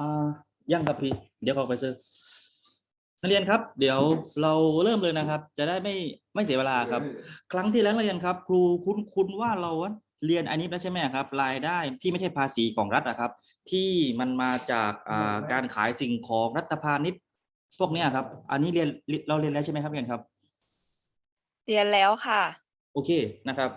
อ่ายังครับพี่ เดี๋ยวเขาไปซื้อนักเรียนครับ เดี๋ยวเราเริ่มเลยนะครับ จะได้ไม่ไม่เสียเวลาครับ ครั้งที่แล้วนักเรียนครับ ครูคุ้นคุ้นว่าเราเรียนอันนี้แล้วใช่ไหมครับ รายได้ที่ไม่ใช่ภาษีของรัฐอะครับ ที่มันมาจากอ่าการขายสิ่งของรัฐพาณิชย์พวกเนี้ยครับ อันนี้เรียนเราเรียนแล้วใช่ไหมครับเรียนครับ เรียนแล้วค่ะ โอเคนะครับ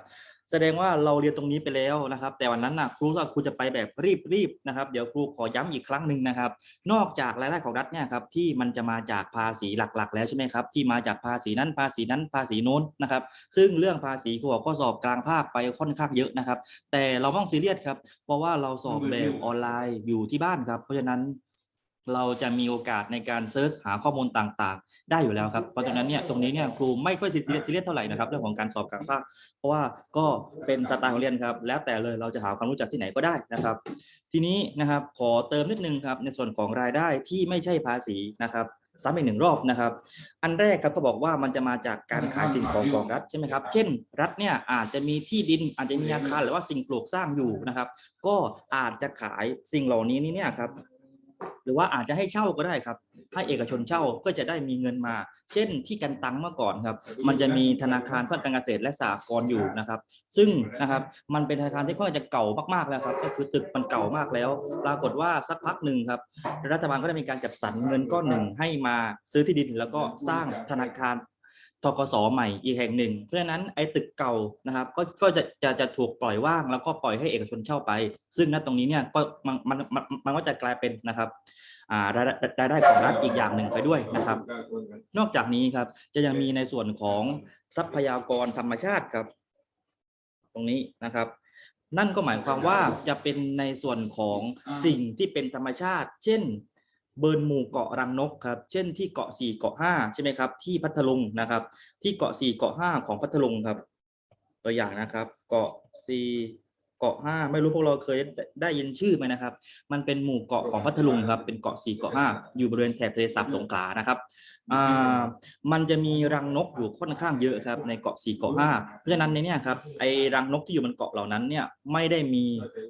แสดงว่าเราเรียนตรงนี้ไปแล้วนะครับ แต่วันนั้นนะครูว่าครูจะไปแบบรีบๆนะครับ เดี๋ยวครูขอย้ำอีกครั้งหนึ่งนะครับ นอกจากรายได้ของรัฐเนี่ยครับที่มันจะมาจากภาษีหลักๆ แล้วใช่ไหมครับ ที่มาจากภาษีนั้นภาษีนั้นภาษีโน้นนะครับ ซึ่งเรื่องภาษีครูบอกก็สอบกลางภาคไปค่อนข้างเยอะนะครับ แต่เราไม่ต้องซีเรียสครับเพราะว่าเราสอบแบบออนไลน์อยู่ที่บ้านครับ เพราะฉะนั้น เราจะมีโอกาสในการเซิร์ชหาข้อมูลต่างๆ ได้อยู่แล้วครับ เพราะฉะนั้นเนี่ยตรงนี้เนี่ยครูไม่ค่อยซีเรียสซีเรียสเท่าไหร่นะครับเรื่องของการสอบกลางภาคเพราะว่าก็เป็นสไตล์ของเรียนครับ แล้วแต่เลยเราจะหาความรู้จักที่ไหนก็ได้นะครับ ทีนี้นะครับขอเติมนิดนึงครับในส่วนของรายได้ที่ไม่ใช่ภาษีนะครับซ้ำอีกหนึ่งรอบนะครับ อันแรกครับเขาบอกว่ามันจะมาจากการขายสิ่งของของรัฐใช่ไหมครับ เช่น รัฐเนี่ยอาจจะมีที่ดินอาจจะมีอาคารหรือว่าสิ่งปลูกสร้างอยู่นะครับ ก็อาจจะขายสิ่งเหล่านี้นี่เนี่ยครับ หรือว่าอาจจะให้เช่าก็ได้ครับให้เอกชนเช่าก็จะได้มีเงินมา เช่นที่กันตังเมื่อก่อนครับ มันจะมีธนาคารเพื่อการเกษตรและสหกรณ์อยู่นะครับ ซึ่งนะครับมันเป็นธนาคารที่ค่อนข้างจะเก่ามากๆแล้วครับ ก็คือตึกมันเก่ามากแล้ว ปรากฏว่าสักพักหนึ่งครับรัฐบาลก็ได้มีการจัดสรรเงินก้อนหนึ่งให้มาซื้อที่ดิน แล้วก็สร้างธนาคาร ทกสใหม่อีกแห่งหนึ่ง เพราะฉะนั้นไอ้ตึกเก่านะครับก็ก็จะจะจะถูกปล่อยว่างแล้วก็ปล่อยให้เอกชนเช่าไป ซึ่งณตรงนี้เนี่ยก็มันมันมันมันก็จะกลายเป็นนะครับอ่ารายได้รายได้ของรัฐอีกอย่างหนึ่งไปด้วยนะครับ นอกจากนี้ครับจะยังมีในส่วนของทรัพยากรธรรมชาติครับ ตรงนี้นะครับนั่นก็หมายความว่าจะเป็นในส่วนของสิ่งที่เป็นธรรมชาติ เช่น เบิร์นหมู่เกาะรังนกครับ เช่นที่เกาะสี่เกาะห้าใช่ไหมครับ ที่พัทลุงนะครับ ที่เกาะสี่เกาะห้าของพัทลุงครับ ตัวอย่างนะครับ เกาะสี่าะห้าไม่รู้พวกเราเคยได้ยินชื่อไหมนะครับ มันเป็นหมู่เกาะของพัทลุงครับ เป็นเกาะสี่เกาะห้าอยู่บริเวณแถบทะเลสาบสงขลานะครับอ่ามันจะมีรังนกอยู่ค่อนข้างเยอะครับ ในเกาะสี่เกาะห้าเพราะฉะนั้นในเนี้ครับไอ้รังนกที่อยู่บนเกาะเหล่านั้นเนี่ยไม่ได้มี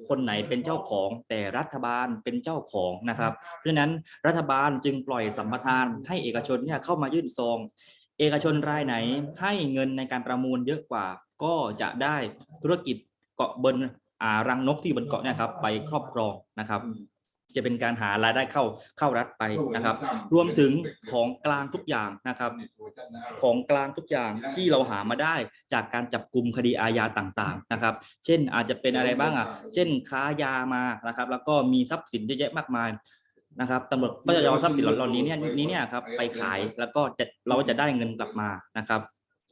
คนไหนเป็นเจ้าของแต่รัฐบาลเป็นเจ้าของนะครับ เพราะฉะนั้นรัฐบาลจึงปล่อยสัมปทานให้เอกชนเนี่ยเข้ามายื่นซองเอกชนรายไหนให้เงินในการประมูลเยอะกว่า ก็จะได้ธุรกิจเกาะบน อ่ารังนกที่อยู่บนเกาะเนี่ยครับไปครอบครองนะครับ จะเป็นการหารายได้เข้าเข้ารัฐไปนะครับ รวมถึงของกลางทุกอย่างนะครับ ของกลางทุกอย่างที่เราหามาได้จากการจับกลุ่มคดีอาญาต่างๆนะครับ เช่นอาจจะเป็นอะไรบ้างอะเช่นค้ายามานะครับ แล้วก็มีทรัพย์สินเยอะแยะมากมายนะครับตำรวจก็จะเอาทรัพย์สินเหล่านี้เนี่ยนี้เนี่ยครับไปขายแล้วก็จะเราจะได้เงินกลับมานะครับ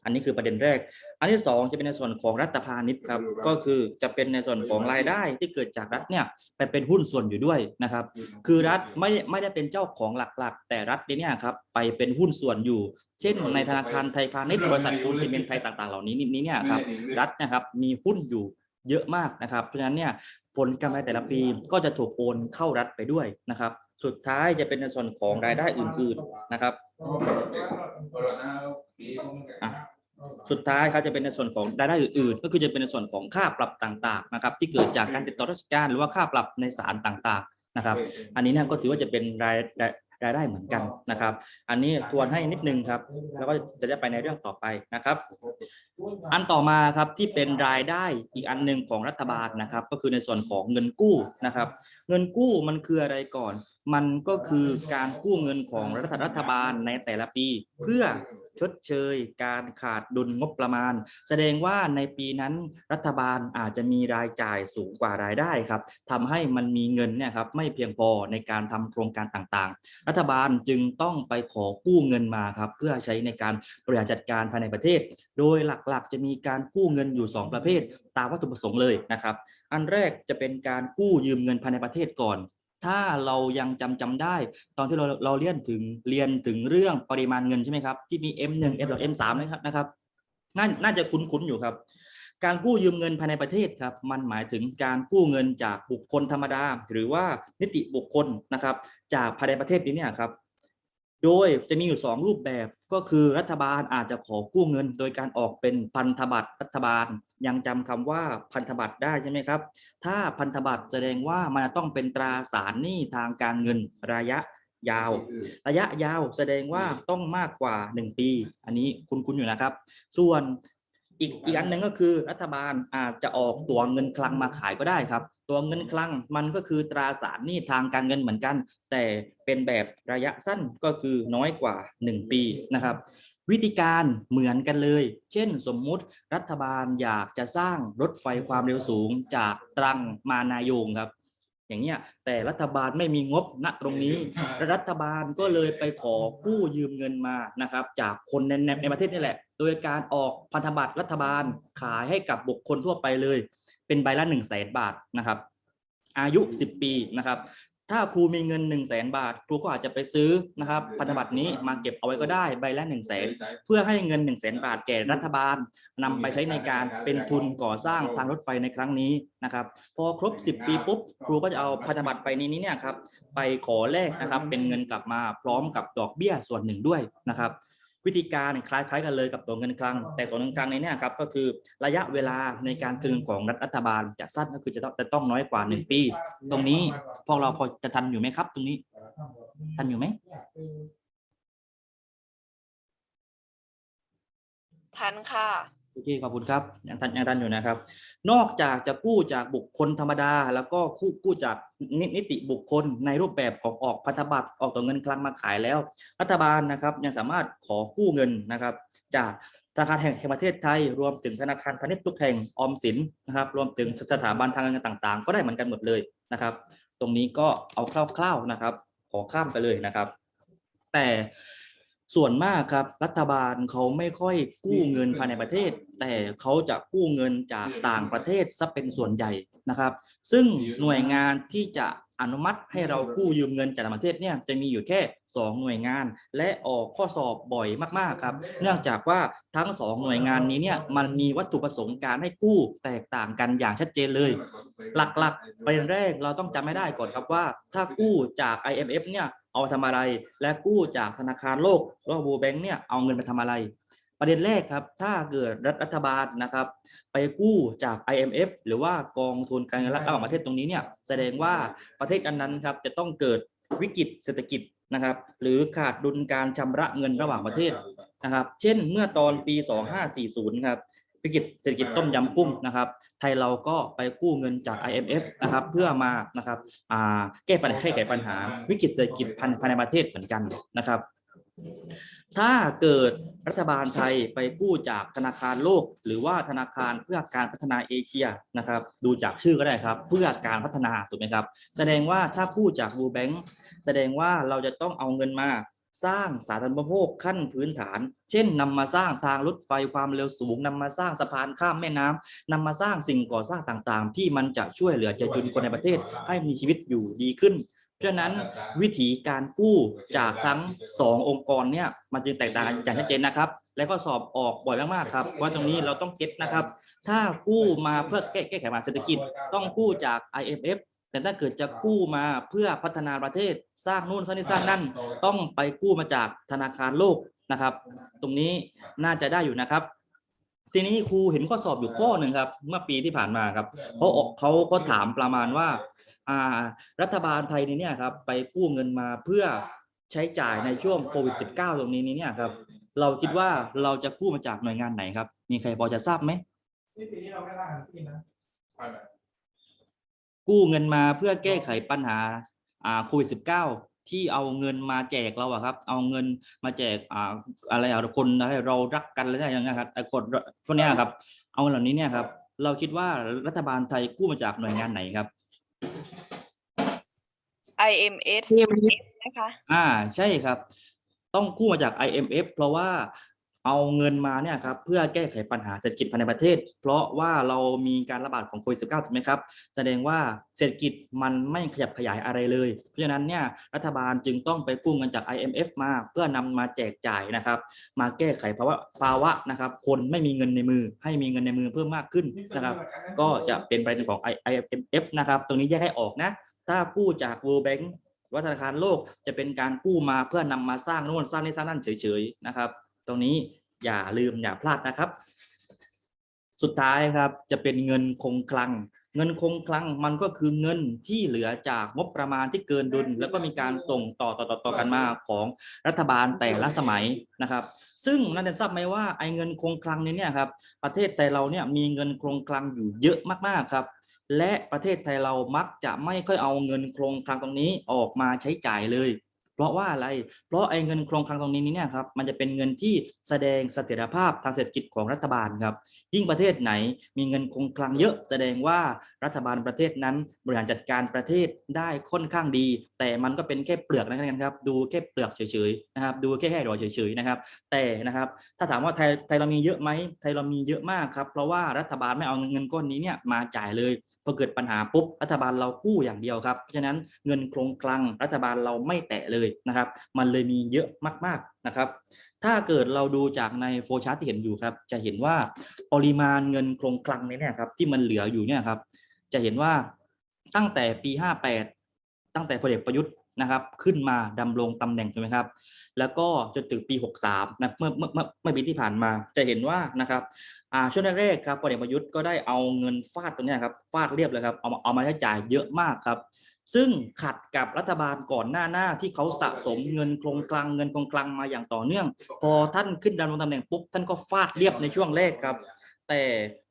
อันนี้คือประเด็นแรก อันที่สองจะเป็นในส่วนของรัฐพาณิชย์ครับ ก็คือจะเป็นในส่วนของรายได้ที่เกิดจากรัฐเนี่ยไปเป็นหุ้นส่วนอยู่ด้วยนะครับ คือรัฐไม่ได้ไม่ได้เป็นเจ้าของหลักๆ แต่รัฐเนี่ยครับไปเป็นหุ้นส่วนอยู่ เช่น ในธนาคารไทยพาณิชย์บริษัทปูนซีเมนต์ไทยต่างๆ เหล่านี้นี้เนี่ยครับรัฐนะครับมีหุ้นอยู่เยอะมากนะครับ เพราะฉะนั้นเนี่ยผลกำไรแต่ละปีก็จะถูกโอนเข้ารัฐไปด้วยนะครับ สุดท้ายจะเป็นในส่วนของรายได้อื่นๆนะครับอะ สุดท้ายครับจะเป็นในส่วนของรายได้อื่นๆ ก็คือจะเป็นในส่วนของค่าปรับต่างๆนะครับที่เกิดจากการติดต่อราชการหรือว่าค่าปรับในศาลต่างๆนะครับ อันนี้เนี่ยก็ถือว่าจะเป็นรายรายรายได้เหมือนกันนะครับ อันนี้ทวนให้นิดนึงครับ แล้วก็จะได้ไปในเรื่องต่อไปนะครับ อันต่อมาครับที่เป็นรายได้อีกอันหนึ่งของรัฐบาลนะครับ ก็คือในส่วนของเงินกู้นะครับ เงินกู้มันคืออะไรก่อน มันก็คือการกู้เงินของรัฐรัฐบาลในแต่ละปี เพื่อชดเชยการขาดดุลงบประมาณ แสดงว่าในปีนั้นรัฐบาลอาจจะมีรายจ่ายสูงกว่ารายได้ครับทำให้มันมีเงินเนี่ยครับไม่เพียงพอในการทำโครงการต่างๆ รัฐบาลจึงต้องไปขอกู้เงินมาครับเพื่อใช้ในการบริหารจัดการภายในประเทศ โดยหลักๆ จะมีการกู้เงินอยู่ 2 ประเภท ตามวัตถุประสงค์เลยนะครับ อันแรกจะเป็นการกู้ยืมเงินภายในประเทศก่อน ถ้าเรายังจำจำได้ ตอนที่เราเราเรียนถึงเรียนถึงเรื่องปริมาณเงินใช่ไหมครับที่มี M1 M2 M3 นะครับนะครับน่าน่าจะคุ้นๆอยู่ครับ การกู้ยืมเงินภายในประเทศครับ มันหมายถึงการกู้เงินจากบุคคลธรรมดา หรือว่านิติบุคคลนะครับ จากภายในประเทศนี้เนี่ยครับ โดยจะมีอยู่ 2 รูปแบบก็คือรัฐบาลอาจจะขอกู้เงิน โดยการออกเป็นพันธบัตรรัฐบาล ยังจำคำว่าพันธบัตรได้ใช่ไหมครับ ถ้าพันธบัตรแสดงว่ามันต้องเป็นตราสารหนี้ทางการเงินระยะยาว ระยะยาวแสดงว่าต้องมากกว่า 1 ปี อันนี้คุณคุณอยู่นะครับ ส่วน อีกอีกอันหนึ่งก็คือรัฐบาลอาจจะออกตัวเงินคลังมาขายก็ได้ครับ ตัวเงินคลังมันก็คือตราสารหนี้ทางการเงินเหมือนกัน แต่เป็นแบบระยะสั้นก็คือน้อยกว่า 1 ปีนะครับ วิธีการเหมือนกันเลย เช่นสมมุติรัฐบาลอยากจะสร้างรถไฟความเร็วสูงจากตรังมานายงครับ อย่างเงี้ยแต่รัฐบาลไม่มีงบณตรงนี้ รัฐบาลก็เลยไปขอกู้ยืมเงินมานะครับจากคนในในในประเทศนี่แหละ โดยการออกพันธบัตรรัฐบาลขายให้กับบุคคลทั่วไปเลย เป็นใบละ1นึ่งแสนบาทนะครับอายุ 10 ปีนะครับ ถ้าครูมีเงิน1นึ่งแสนบาท ครูก็อาจจะไปซื้อนะครับพันธบัตรนี้มาเก็บเอาไว้ก็ได้ใบละ1นึ่งแสนเพื่อให้เงิน1นึ่งแสนบาทแก่รัฐบาลนำไปใช้ในการเป็นทุนก่อสร้างทางรถไฟในครั้งนี้นะครับพอครบ 10 ปีปุ๊บครูก็จะเอาพันธบัตรไปนี้นี้เนี่ยครับไปขอแลกนะครับเป็นเงินกลับมาพร้อมกับดอกเบี้ยส่วนหนึ่งด้วยนะครับ วิธีการคล้ายๆกันเลยกับตัวเงินคลัง แต่ตัวเงินคลังในเนี้ครับก็คือระยะเวลาในการคืนของรัฐบาลจะสั้นก็คือจะต้องจะต้องน้อยกว่า 1 ปี ตรงนี้พวกเราพอจะทันอยู่ไหมครับ ตรงนี้ทันอยู่ไหมทันค่ะ โอเคขอบคุณครับยังทันยังทันอยู่นะครับ นอกจากจะกู้จากบุคคลธรรมดา แล้วก็กู้กู้จากนินิติบุคคลในรูปแบบของออกพันธบัตรออกตัวเงินคลังมาขายแล้ว รัฐบาลนะครับ ยังสามารถขอกู้เงินนะครับ จากธนาคารแห่งประเทศไทย รวมถึงธนาคารพาณิชย์ทุกแห่งออมสินนะครับ รวมถึงสถาบันทางการเงินต่างๆ ก็ได้เหมือนกันหมดเลยนะครับ ตรงนี้ก็เอาคร่าวๆนะครับ ขอข้ามไปเลยนะครับ แต่ ส่วนมากครับรัฐบาลเขาไม่ค่อยกู้เงินภายในประเทศ แต่เขาจะกู้เงินจากต่างประเทศซะเป็นส่วนใหญ่นะครับ ซึ่งหน่วยงานที่จะ อนุมัติให้เรากู้ยืมเงินจากต่างประเทศเนี่ยจะมีอยู่แค่ 2 หน่วยงาน และออกข้อสอบบ่อยมากๆครับ เนื่องจากว่าทั้ง 2 หน่วยงานนี้เนี่ยมันมีวัตถุประสงค์การให้กู้แตกต่างกันอย่างชัดเจนเลย หลักๆประเด็นแรกเราต้องจำไม่ได้ก่อนครับว่า ถ้ากู้จาก IMF เนี่ยเอาทำอะไร และกู้จากธนาคารโลกหรือว่า World Bank เนี่ยเอาเงินไปทำอะไร ประเด็นแรกครับ ถ้าเกิดรัฐรัฐบาลนะครับ ไปกู้จาก IMF หรือว่ากองทุนการเงินระหว่างประเทศตรงนี้เนี่ยแสดงว่าประเทศอันนั้นครับจะต้องเกิดวิกฤตเศรษฐกิจนะครับ หรือขาดดุลการชำระเงินระหว่างประเทศนะครับ เช่นเมื่อตอนปี 2540 ครับวิกฤตเศรษฐกิจต้มยำกุ้งนะครับ ไทยเราก็ไปกู้เงินจาก IMF นะครับเพื่อมานะครับแก้ปัญหาแก้ปัญหาวิกฤตเศรษฐกิจภายในประเทศเหมือนกันนะครับ ถ้าเกิดรัฐบาลไทยไปกู้จากธนาคารโลก หรือว่าธนาคารเพื่อการพัฒนาเอเชียนะครับ ดูจากชื่อก็ได้ครับ เพื่อการพัฒนาถูกไหมครับ แสดงว่าถ้ากู้จาก World Bank แสดงว่าเราจะต้องเอาเงินมาสร้างสาธารณูปโภคขั้นพื้นฐาน เช่นนำมาสร้างทางรถไฟความเร็วสูงนำมาสร้างสะพานข้ามแม่น้ำนำมาสร้างสิ่งก่อสร้างต่างๆ ที่มันจะช่วยเหลือจะจุนคนในประเทศให้มีชีวิตอยู่ดีขึ้น ฉะนั้นวิธีการกู้จากทั้งสององค์กรเนี่ยมันจึงแตกต่างกันอย่างชัดเจนนะครับ และก็สอบออกบ่อยมากๆครับว่าตรงนี้เราต้องเก็ตนะครับ ถ้ากู้มาเพื่อแก้แก้ไขปัญหาเศรษฐกิจต้องกู้จาก IMF แต่ถ้าเกิดจะกู้มาเพื่อพัฒนาประเทศสร้างนู่นสร้างนี่สร้างนั่นต้องไปกู้มาจากธนาคารโลกนะครับ ตรงนี้น่าจะได้อยู่นะครับ ทีนี้ครูเห็นข้อสอบอยู่ข้อหนึ่งครับ เมื่อปีที่ผ่านมาครับเขาออกเขาเขาถามประมาณว่า อ่า รัฐบาลไทยนี่เนี่ยครับ ไปกู้เงินมาเพื่อใช้จ่ายในช่วงโควิด -19 ตรงนี้นี่เนี่ยครับ เราคิดว่าเราจะกู้มาจากหน่วยงานไหนครับ มีใครพอจะทราบไหมนี่ปีนี้เราไม่ล่าหันที่นะกู้เงินมาเพื่อแก้ไขปัญหาอ่าโควิดสิบเก้า ที่เอาเงินมาแจกเราอะครับ เอาเงินมาแจกอ่าอะไรอะคนอะไรเรารักกันอะไรอย่างเงี้ยครับไอ้คนพวกเนี้ยครับ เอาเงินเหล่านี้เนี่ยครับ เราคิดว่ารัฐบาลไทยกู้มาจากหน่วยงานไหนครับ IMS นะคะ อ่าใช่ครับ ต้องกู้มาจาก IMF เพราะว่า เอาเงินมาเนี่ยครับเพื่อแก้ไขปัญหาเศรษฐกิจภายในประเทศ เพราะว่าเรามีการระบาดของโควิด -19 ถูกไหมครับ แสดงว่าเศรษฐกิจมันไม่ขยับขยายอะไรเลย เพราะฉะนั้นเนี่ยรัฐบาลจึงต้องไปกู้เงินจาก IMF มาเพื่อนำมาแจกจ่ายนะครับ มาแก้ไขภาวะภาวะนะครับ คนไม่มีเงินในมือ ให้มีเงินในมือเพิ่มมากขึ้นนะครับ ก็จะเป็นประเด็นของ IMF นะครับ ตรงนี้แยกให้ออกนะ ถ้ากู้จาก World Bank ว่าธนาคารโลกจะเป็นการกู้มาเพื่อนำมาสร้างโน่นสร้างนี่สร้างนั่นเฉยๆนะครับ ตรงนี้อย่าลืมอย่าพลาดนะครับ สุดท้ายครับจะเป็นเงินคงคลัง เงินคงคลังมันก็คือเงินที่เหลือจากงบประมาณที่เกินดุล แล้วก็มีการส่งต่อต่อต่อต่อกันมาของรัฐบาลแต่ละสมัยนะครับ ซึ่งนักเรียนทราบไหมว่าไอ้เงินคงคลังนี้เนี่ยครับประเทศไทยเราเนี่ยมีเงินคงคลังอยู่เยอะมากๆครับและประเทศไทยเรามักจะไม่ค่อยเอาเงินโครงคลังตรงนี้ออกมาใช้จ่ายเลย เพราะว่าอะไร เพราะไอ้เงินโครงคลังตรงนี้เนี่ยครับมันจะเป็นเงินที่แสดงเสถียรภาพทางเศรษฐกิจของรัฐบาลครับยิ่งประเทศไหนมีเงินคงคลังเยอะแสดงว่ารัฐบาลประเทศนั้นบริหารจัดการประเทศได้ค่อนข้างดี แต่มันก็เป็นแค่เปลือกนะครับ ดูแค่เปลือกเฉยๆนะครับดูแค่แค่ดอกเฉยๆนะครับ แต่นะครับถ้าถามว่าไทยไทยเรามีเยอะไหมไทยเรามีเยอะมากครับเพราะว่ารัฐบาลไม่เอาเงินก้อนนี้เนี่ยมาจ่ายเลยพอเกิดปัญหาปุ๊บรัฐบาลเรากู้อย่างเดียวครับเพราะฉะนั้นเงินโครงคลังรัฐบาลเราไม่แตะเลยนะครับ มันเลยมีเยอะมากๆนะครับ ถ้าเกิดเราดูจากในโฟชาร์ตที่เห็นอยู่ครับจะเห็นว่าปริมาณเงินโครงคลังเนี่ยครับที่มันเหลืออยู่เนี่ยครับ จะเห็นว่าตั้งแต่ปี 58 ตั้งแต่พลเอกประยุทธ์นะครับ ขึ้นมาดำรงตำแหน่งใช่ไหมครับ แล้วก็จนถึงปี 63นะเมื่อเมื่อเมื่อเมื่อปีที่ผ่านมาจะเห็นว่านะครับอ่าช่วงแรกๆครับพลเอกประยุทธ์ก็ได้เอาเงินฟาดตรงนี้ครับฟาดเรียบเลยครับเอามาเอามาใช้จ่ายเยอะมากครับ ซึ่งขัดกับรัฐบาลก่อนหน้าหน้าที่เขาสะสมเงินโครงคลังเงินโครงคลังมาอย่างต่อเนื่อง พอท่านขึ้นดำรงตำแหน่งปุ๊บท่านก็ฟาดเรียบในช่วงแรกครับ แต่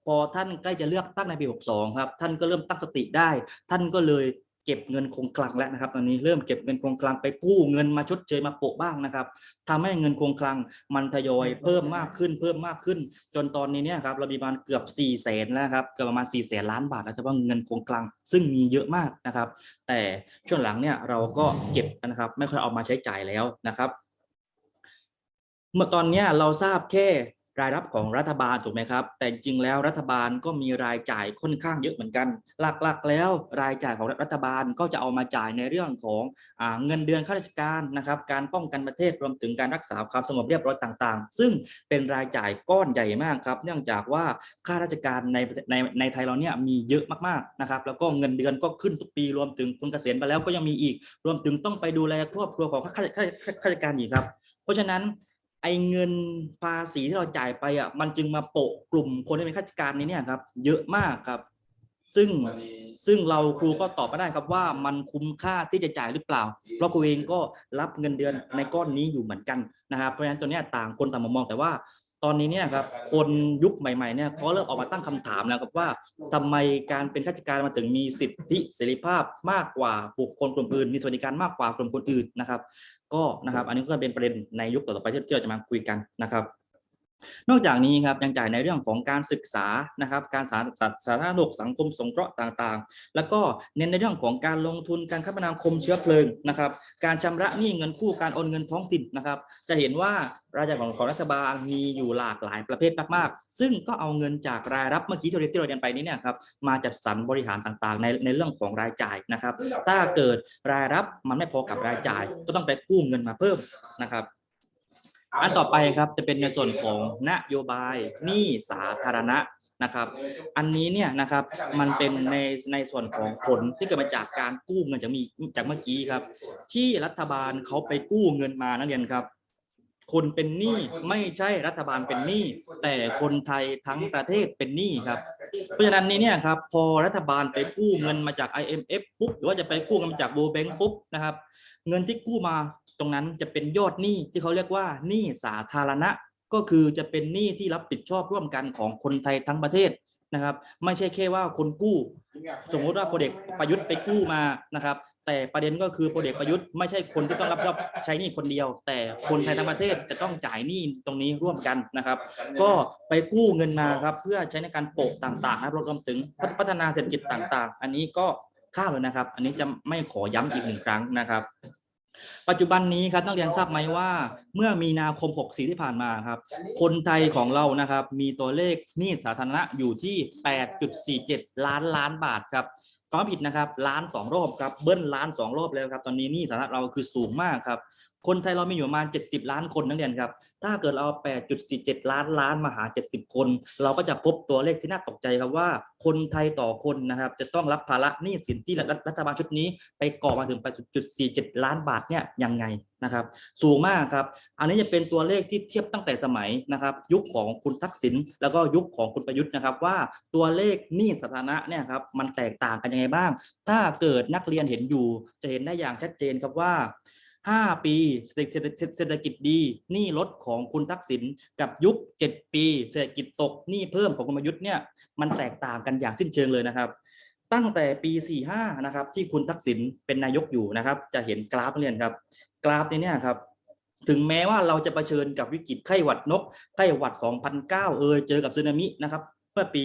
พอท่านใกล้จะเลือกตั้งในปี 62 ครับ ท่านก็เริ่มตั้งสติได้ ท่านก็เลย เก็บเงินคงคลังแล้วนะครับ ตอนนี้เริ่มเก็บเงินคงคลังไปกู้เงินมาชดเชยมาโปะบ้างนะครับทำให้เงินคงคลังมันทยอยเพิ่มมากขึ้นเพิ่มมากขึ้น จนตอนนี้เนี่ยครับเรามีประมาณเกือบ4ี่แสนแล้วครับเกือบประมาณ4ี่แสนล้านบาทแล้วเฉพาะเงินคงคลัง ซึ่งมีเยอะมากนะครับ แต่ช่วงหลังเนี่ยเราก็เก็บนะครับ ไม่ค่อยเอามาใช้จ่ายแล้วนะครับ เมื่อตอนเนี้ยเราทราบแค่ รายรับของรัฐบาลถูกไหมครับ แต่จริงๆแล้วรัฐบาลก็มีรายจ่ายค่อนข้างเยอะเหมือนกัน หลักๆแล้วรายจ่ายของรัฐบาลก็จะเอามาจ่ายในเรื่องของอเงินเดือนข้าราชการนะครับ การป้องกันประเทศรวมถึงการรักษาความสงบเรียบร้อยต่างๆ ซึ่งเป็นรายจ่ายก้อนใหญ่มากครับ เนื่องจากว่าข้าราชการในในในไทยเราเนี่ยมีเยอะมากๆนะครับ แล้วก็เงินเดือนก็ขึ้นทุกปีรวมถึงคนเกษียณไปแล้วก็ยังมีอีก รวมถึงต้องไปดูแลครอบครัวของข้าข้าข้าข้าราชการอีกครับ เพราะฉะนั้น ไอเงินภาษีที่เราจ่ายไปอะมันจึงมาโปะกลุ่มคนที่เป็นข้าราชการนี้เนี่ยครับ เยอะมากครับ ซึ่งซึ่งเราครูก็ตอบไม่ได้ครับว่ามันคุ้มค่าที่จะจ่ายหรือเปล่า เพราะครูเองก็รับเงินเดือนในก้อนนี้อยู่เหมือนกันนะครับเพราะฉะนั้นตัวเนี้ยต่างคนต่างมองแต่ว่าตอนนี้เนี่ยครับคนยุคใหม่ๆเนี่ยเขาเริ่มออกมาตั้งคำถามแล้วครับว่าทำไมการเป็นข้าราชการมันถึงมีสิทธิเสรีภาพมากกว่าบุคคลกลุ่มอื่น มีสวัสดิการมากกว่ากลุ่มคนอื่นนะครับ ก็นะครับ อันนี้ก็เป็นประเด็นในยุคต่อๆไปที่เราจะมาคุยกันนะครับ นอกจากนี้ครับยังจ่ายในเรื่องของการศึกษานะครับ การสาสาสาธารณสุขสังคมสงเคราะห์ต่างๆ แล้วก็เน้นในเรื่องของการลงทุนการคมนาคมเชื้อเพลิงนะครับ การชำระหนี้เงินกู้การโอนเงินท้องถิ่นนะครับ จะเห็นว่ารายจ่ายของของรัฐบาลมีอยู่หลากหลายประเภทมากๆ ซึ่งก็เอาเงินจากรายรับเมื่อกี้ที่เราที่เราเรียนไปนี้เนี่ยครับมาจัดสรรบริหารต่างๆ ในในเรื่องของรายจ่ายนะครับ ถ้าเกิดรายรับมันไม่พอกับรายจ่าย ก็ต้องไปกู้เงินมาเพิ่มนะครับ อันต่อไปครับจะเป็นในส่วนของนโยบายหนี้สาธารณะนะครับ อันนี้เนี่ยนะครับมันเป็นในในส่วนของผลที่เกิดมาจากการกู้เงินจากมีจากเมื่อกี้ครับ ที่รัฐบาลเขาไปกู้เงินมานักเรียนครับ คนเป็นหนี้ไม่ใช่รัฐบาลเป็นหนี้แต่คนไทยทั้งประเทศเป็นหนี้ครับ เพราะฉะนั้นนี้เนี่ยครับพอรัฐบาลไปกู้เงินมาจาก IMF ปุ๊บหรือว่าจะไปกู้เงินมาจาก World Bank ปุ๊บนะครับ เงินที่กู้มา รงนั้นจะเป็นยอดหนี้ที่เขาเรียกว่าหนี้สาธารณะ ก็คือจะเป็นหนี้ที่รับผิดชอบร่วมกันของคนไทยทั้งประเทศนะครับ ไม่ใช่แค่ว่าคนกู้ สมมติว่าพลเอกประยุทธ์ไปกู้มานะครับ แต่ประเด็นก็คือพลเอกประยุทธ์ไม่ใช่คนที่ต้องรับผิดชอบใช้หนี้คนเดียว แต่คนไทยทั้งประเทศจะต้องจ่ายหนี้ตรงนี้ร่วมกันนะครับ ก็ไปกู้เงินมาครับเพื่อใช้ในการโปะต่างๆนะครับรวมถึงพัฒนาเศรษฐกิจต่างๆ อันนี้ก็ข้ามเลยนะครับ อันนี้จะไม่ขอย้ำอีกหนึ่งครั้งนะครับ ปัจจุบันนี้ครับนักเรียนทราบไหมว่า เมื่อมีนาคม 64 ที่ผ่านมาครับ คนไทยของเรานะครับ มีตัวเลขหนี้สาธารณะอยู่ที่ 8.47 ล้านล้านบาทครับฟังผิดนะครับล้านสองรอบครับเบิ้ลล้านสองรอบแล้วครับ ตอนนี้หนี้สาธารณะเราคือสูงมากครับ คนไทยเรามีอยู่ประมาณ 70 ล้านคนนักเรียนครับ ถ้าเกิดเราเอา8.47ล้านล้านมาหา 70 คน เราก็จะพบตัวเลขที่น่าตกใจครับว่า คนไทยต่อคนนะครับ จะต้องรับภาระหนี้สินที่รัฐรัฐบาลชุดนี้ ไปก่อมาถึง 8.47 ล้านบาทเนี่ยยังไงนะครับสูงมากครับ อันนี้จะเป็นตัวเลขที่เทียบตั้งแต่สมัยนะครับ ยุคของคุณทักษิณแล้วก็ยุคของคุณประยุทธ์นะครับ ว่าตัวเลขหนี้สาธารณะเนี่ยครับมันแตกต่างกันยังไงบ้าง ถ้าเกิดนักเรียนเห็นอยู่จะเห็นได้อย่างชัดเจนครับว่า 5 ปีเศรษฐกิจดีหนี้ลดของคุณทักษิณกับยุค 7 ปี เศรษฐกิจตกหนี้เพิ่มของคุณประยุทธ์เนี่ยมันแตกต่างกันอย่างสิ้นเชิงเลยนะครับ ตั้งแต่ปี 45 นะครับ ที่คุณทักษิณเป็นนายกอยู่นะครับ จะเห็นกราฟนักเรียนครับ กราฟนี้เนี่ยครับถึงแม้ว่าเราจะเผชิญกับวิกฤตไข้หวัดนกไข้หวัด 2009 เอยเจอกับสึนามินะครับ เมื่อปี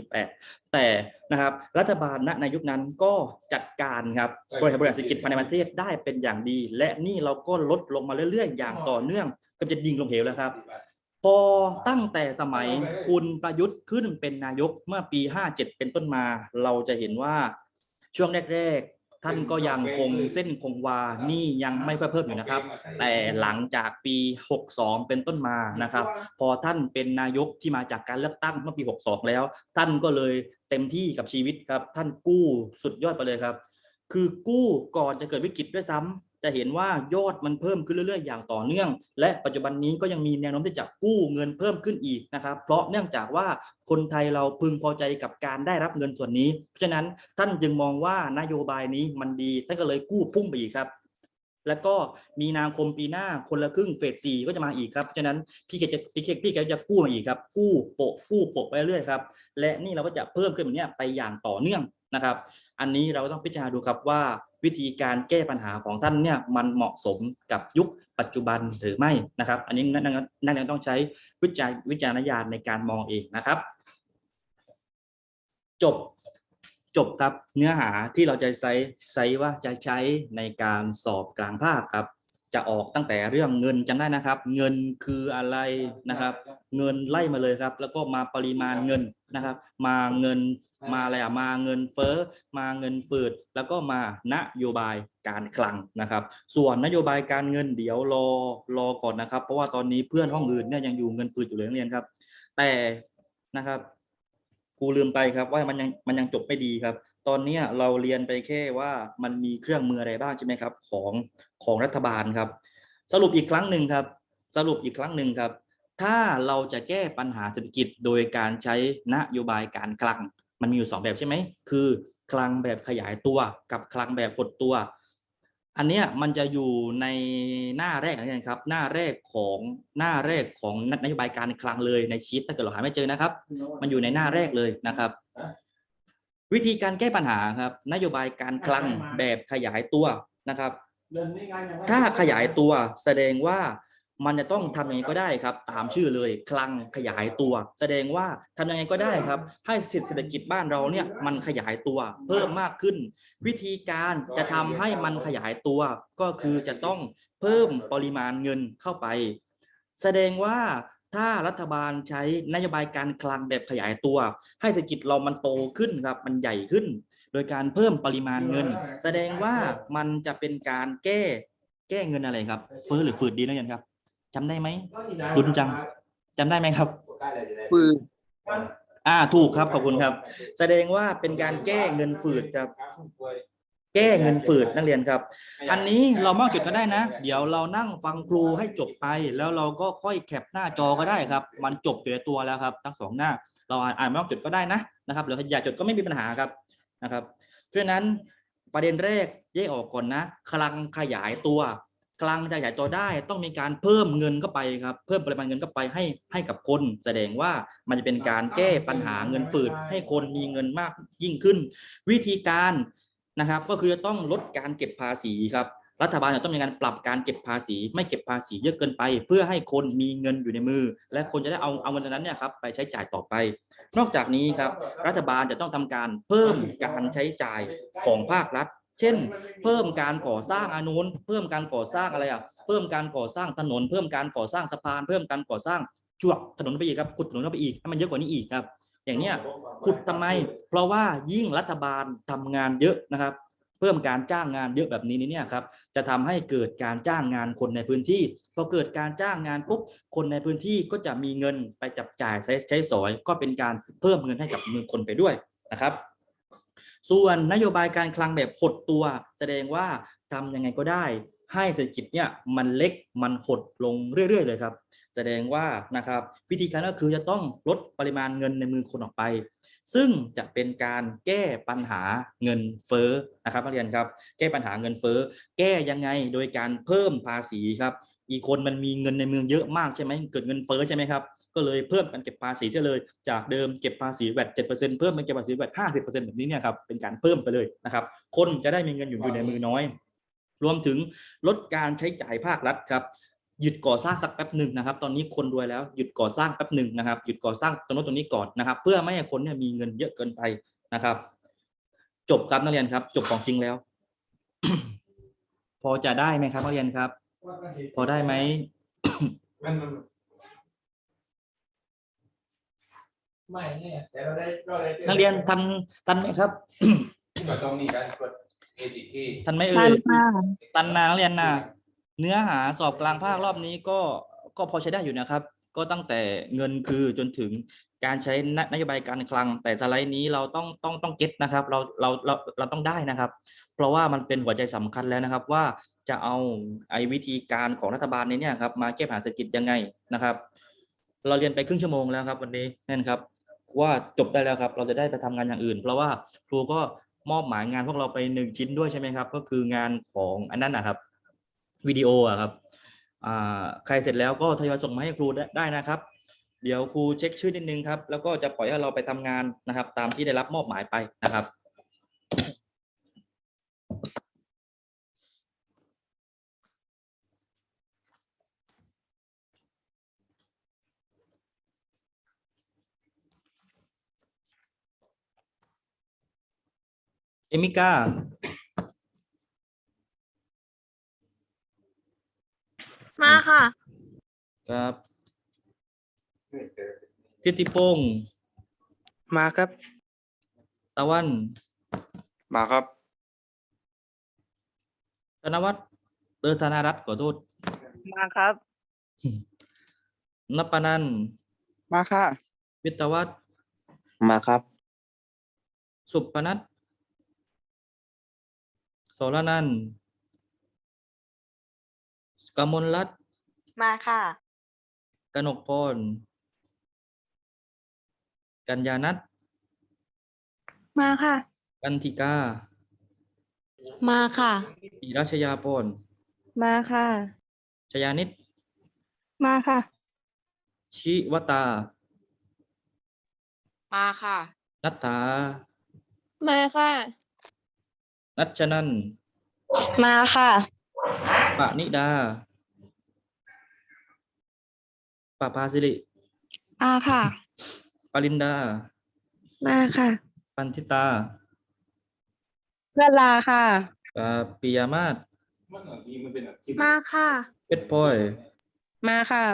4748 แต่นะครับรัฐบาลณในยุคนั้นก็จัดการครับบริหารบริหารเศรษฐกิจภายในประเทศได้เป็นอย่างดี และหนี่เราก็ลดลงมาเรื่อยๆ อย่างต่อเนื่องก็จะดิ่งลงเหวแล้วครับ พอตั้งแต่สมัยคุณประยุทธ์ขึ้นเป็นนายกเมื่อปี 57 เป็นต้นมา เราจะเห็นว่าช่วงแรกๆ ท่านก็ยังคงเส้นคงวาหนี่ยังไม่ค่อยเพิ่มอยู่นะครับ แต่หลังจากปี 62 เป็นต้นมานะครับ พอท่านเป็นนายกที่มาจากการเลือกตั้งเมื่อปี 62 แล้ว ท่านก็เลยเต็มที่กับชีวิตครับ ท่านกู้สุดยอดไปเลยครับ คือกู้ก่อนจะเกิดวิกฤตด้วยซ้ำ จะเห็นว่ายอดมันเพิ่มขึ้นเรื่อยๆ อย่างต่อเนื่อง และปัจจุบันนี้ก็ยังมีแนวโน้มที่จะกู้เงินเพิ่มขึ้นอีกนะครับ เพราะเนื่องจากว่าคนไทยเราพึงพอใจกับการได้รับเงินส่วนนี้ เพราะฉะนั้นท่านจึงมองว่านโยบายนี้มันดีท่านก็เลยกู้พุ่งไปอีกครับ แล้วก็มีนาคมปีหน้าคนละครึ่งเฟสสี่ก็จะมาอีกครับเพราะฉะนั้นพี่แกจะพี่แกพี่แกจะกู้มาอีกครับ กู้โปะกู้โปะไปเรื่อยครับ และนี่เราก็จะเพิ่มขึ้นแบบนี้ไปอย่างต่อเนื่องนะครับ อันนี้เราก็ต้องพิจารณาดูครับว่า วิธีการแก้ปัญหาของท่านเนี่ยมันเหมาะสมกับยุคปัจจุบันหรือไม่นะครับ อันนี้นักนักเรียนต้องใช้วิจารวิจารณญาณในการมองเองนะครับ จบจบครับเนื้อหาที่เราจะใช้ใช้ว่าจะใช้ในการสอบกลางภาคครับ จะออกตั้งแต่เรื่องเงินจำได้นะครับ เงินคืออะไรนะครับ เงินไล่มาเลยครับ แล้วก็มาปริมาณเงินนะครับ มาเงินมาอะไรอะมาเงินเฟ้อมาเงินฝืดแล้วก็มานโยบายการคลังนะครับ ส่วนนโยบายการเงินเดี๋ยวรอรอก่อนนะครับ เพราะว่าตอนนี้เพื่อนห้องอื่นเนี่ยยังอยู่เงินฝืดอยู่เลยนักเรียนครับ แต่นะครับครูลืมไปครับว่ามันยังมันยังจบไม่ดีครับ ตอนนี้เราเรียนไปแค่ว่ามันมีเครื่องมืออะไรบ้างใช่ไหมครับ ของของรัฐบาลครับ สรุปอีกครั้งหนึ่งครับ สรุปอีกครั้งหนึ่งครับ ถ้าเราจะแก้ปัญหาเศรษฐกิจโดยการใช้นโยบายการคลัง มันมีอยู่สองแบบใช่ไหมคือ คลังแบบขยายตัวกับคลังแบบหดตัว อันเนี้ยมันจะอยู่ในหน้าแรกนะครับ หน้าแรกของหน้าแรกของนโยบายการคลังเลยในชีตถ้าเกิดเราหาไม่เจอนะครับ มันอยู่ในหน้าแรกเลยนะครับ วิธีการแก้ปัญหาครับ นโยบายการคลังแบบขยายตัวนะครับ ถ้าขยายตัวแสดงว่ามันจะต้องทำยังไงก็ได้ครับ ตามชื่อเลยคลังขยายตัว แสดงว่าทำยังไงก็ได้ครับ ให้เศรษฐกิจบ้านเราเนี่ยมันขยายตัวเพิ่มมากขึ้น วิธีการจะทำให้มันขยายตัว ก็คือจะต้องเพิ่มปริมาณเงินเข้าไป แสดงว่า ถ้ารัฐบาลใช้นโยบายการคลังแบบขยายตัว ให้เศรษฐกิจเรามันโตขึ้นครับมันใหญ่ขึ้น โดยการเพิ่มปริมาณเงิน แสดงว่ามันจะเป็นการแก้แก้เงินอะไรครับ เฟ้อหรือฝืดดีนักเรียนครับจำได้ไหมลุ้นจังจำได้ไหมครับปืนอ่าถูกครับขอบคุณครับ แสดงว่าเป็นการแก้เงินฝืดครับ แก้เงินฝืดนักเรียนครับ อันนี้เรามอบจุดก็ได้นะ เดี๋ยวเรานั่งฟังครูให้จบไป แล้วเราก็ค่อยแคปหน้าจอก็ได้ครับ มันจบอยู่ในตัวแล้วครับ ทั้งสองหน้า เราอ่านอ่านไม่ต้องจดก็ได้นะนะครับหรืออยากจดก็ไม่มีปัญหาครับนะครับเพราะฉะนั้นประเด็นแรกแยกออกก่อนนะคลังขยายตัวคลังขยายตัวได้ต้องมีการเพิ่มเงินเข้าไปครับ เพิ่มปริมาณเงินเข้าไปให้ให้กับคน แสดงว่ามันจะเป็นการแก้ปัญหาเงินฝืดให้คนมีเงินมากยิ่งขึ้น วิธีการ นะครับ ก็คือจะต้องลดการเก็บภาษีครับรัฐบาลจะต้องมีการปรับการเก็บภาษี ไม่เก็บภาษีเยอะเกินไป เพื่อให้คนมีเงินอยู่ในมือ และคนจะได้เอาเอาเงินนั้นเนี่ยครับไปใช้จ่ายต่อไป นอกจากนี้ครับรัฐบาลจะต้องทำการเพิ่มการใช้จ่ายของภาครัฐ เช่น เพิ่มการก่อสร้างอานุนเพิ่มการก่อสร้างอะไรอะเพิ่มการก่อสร้างถนน เพิ่มการก่อสร้างสะพาน เพิ่มการก่อสร้างจวกถนนไปอีกครับขุดถนนเข้าไปอีกให้มันเยอะกว่านี้อีกครับ อย่างเนี้ยขุดทำไม เพราะว่ายิ่งรัฐบาลทำงานเยอะนะครับ เพิ่มการจ้างงานเยอะแบบนี้เนี่ยครับจะทำให้เกิดการจ้างงานคนในพื้นที่พอเกิดการจ้างงานปุ๊บคนในพื้นที่ก็จะมีเงินไปจับจ่ายใช้ใช้สอย ก็เป็นการเพิ่มเงินให้กับมือคนไปด้วยนะครับส่วนนโยบายการคลังแบบหดตัว แสดงว่าทำยังไงก็ได้ ให้เศรษฐกิจเนี่ยมันเล็กมันหดลงเรื่อยๆเลยครับ แสดงว่านะครับวิธีการก็คือจะต้องลดปริมาณเงินในมือคนออกไป ซึ่งจะเป็นการแก้ปัญหาเงินเฟ้อนะครับนักเรียนครับ แก้ปัญหาเงินเฟ้อ แก้ยังไงโดยการเพิ่มภาษีครับ อีกคนมันมีเงินในเมืองเยอะมากใช่ไหมเกิดเงินเฟ้อใช่ไหมครับก็เลยเพิ่มการเก็บภาษีเสียเลย จากเดิมเก็บภาษีแวดเจ็ดเปอร์เซ็นต์เพิ่มเป็นเก็บภาษีแวดห้าสิบเปอร์เซ็นต์แบบนี้เนี่ยครับเป็นการเพิ่มไปเลยนะครับ คนจะได้มีเงินอยู่อยู่ในมือน้อย รวมถึงลดการใช้จ่ายภาครัฐครับ หยุดก่อสร้างสักแป๊บหนึ่งนะครับ ตอนนี้คนรวยแล้วหยุดก่อสร้างแป๊บหนึ่งนะครับ หยุดก่อสร้างตรงโน้นตรงนี้ก่อนนะครับ เพื่อไม่ให้คนเนี่ยมีเงินเยอะเกินไปนะครับ จบครับนักเรียนครับ จบของจริงแล้ว พอจะได้ไหมครับนักเรียนครับ พอได้ไหมมันมันไม่เนี่ยแต่เราได้เราได้จอนักเรียนทันทันไหมครับก็ต้องมีการกดเอดิที่ทันไหมเอ่ยตันนานักเรียนนะ เนื้อหาสอบกลางภาครอบนี้ก็ก็พอใช้ได้อยู่นะครับ ก็ตั้งแต่เงินคือจนถึงการใช้นโยบายการคลัง แต่สไลด์นี้เราต้องต้องต้องเก็ตนะครับเราเราเราเราต้องได้นะครับ เพราะว่ามันเป็นหัวใจสำคัญแล้วนะครับ ว่าจะเอาไอ้วิธีการของรัฐบาลในเนี่ยครับมาแก้ปัญหาเศรษฐกิจยังไงนะครับ เราเรียนไปครึ่งชั่วโมงแล้วครับวันนี้นั่นครับ ว่าจบได้แล้วครับ เราจะได้ไปทำงานอย่างอื่น เพราะว่าครูก็มอบหมายงานพวกเราไปหนึ่งชิ้นด้วยใช่ไหมครับ ก็คืองานของอันนั้นนะครับ วิดีโออะครับอ่าใครเสร็จแล้วก็ทยอยส่งมาให้ครูได้นะครับ เดี๋ยวครูเช็คชื่อนิดนึงครับ แล้วก็จะปล่อยให้เราไปทำงานนะครับ ตามที่ได้รับมอบหมายไปนะครับเอมิก้า มาค่ะ ครับทิติพงศ์มาครับ ตะวัน มาครับ ธนวัฒน์เออธนารัตน์ขอโทษมาครับ นปนันท์มาค่ะ วิทยาวัฒน์มาครับ สุปนัทโสรนันท์ กมลรัตน์มาค่ะ กนกพร กัญญานัทมาค่ะ กันธิกามาค่ะอิรัชยาพรมาค่ะ ชยานิตมาค่ะ ชิวตา มาค่ะ นัทธามาค่ะ นัชนันท์มาค่ะปะนิดา ปะพาสิริอาค่ะ ปรินดา มาค่ะ ปันทิตาเพื่อนลาค่ะปะปิยามาศมันเหมือนมีมันเป็นแบบที่มาค่ะ เพชรพลอยมาค่ะ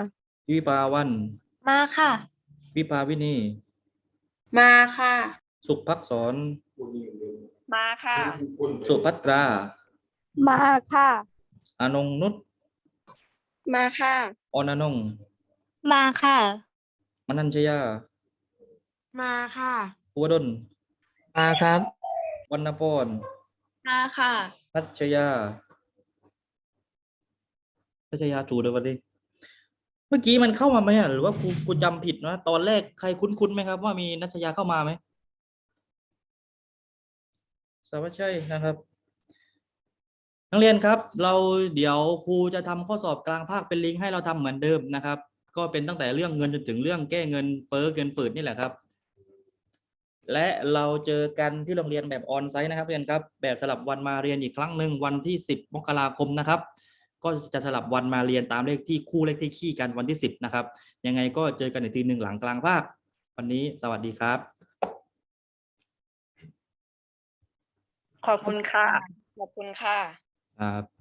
วิภาวันมาค่ะ วิภาวินี มาค่ะ สุภักษรมาค่ะสุภัตรา มาค่ะ อนงนุชมาค่ะ ออนอนง มาค่ะ มนัญชยามาค่ะ ภูวดลมาครับ วรรณพรมาค่ะ รัชยารัชยาถูกเลยวันนี้เมื่อกี้มันเข้ามาไหมอะหรือว่าครูครูจำผิดนะตอนแรกใครคุ้นๆไหมครับ ว่ามีนัชยาเข้ามาไหมสวัสดีนะครับ นักเรียนครับ เราเดี๋ยวครูจะทำข้อสอบกลางภาคเป็นลิงก์ให้เราทำเหมือนเดิมนะครับ ก็เป็นตั้งแต่เรื่องเงินจนถึงเรื่องแก้เงินเฟ้อเงินฝืดนี่แหละครับ และเราเจอกันที่โรงเรียนแบบออนไซต์นะครับเรียนครับ แบบสลับวันมาเรียนอีกครั้งหนึ่งวันที่ 10 มกราคมนะครับ ก็จะสลับวันมาเรียนตามเลขที่คู่เลขที่ขี้กันวันที่ 10 นะครับ ยังไงก็เจอกันอีกทีหนึ่งหลังกลางภาค วันนี้สวัสดีครับ ขอบคุณค่ะ ขอบคุณค่ะ ครับ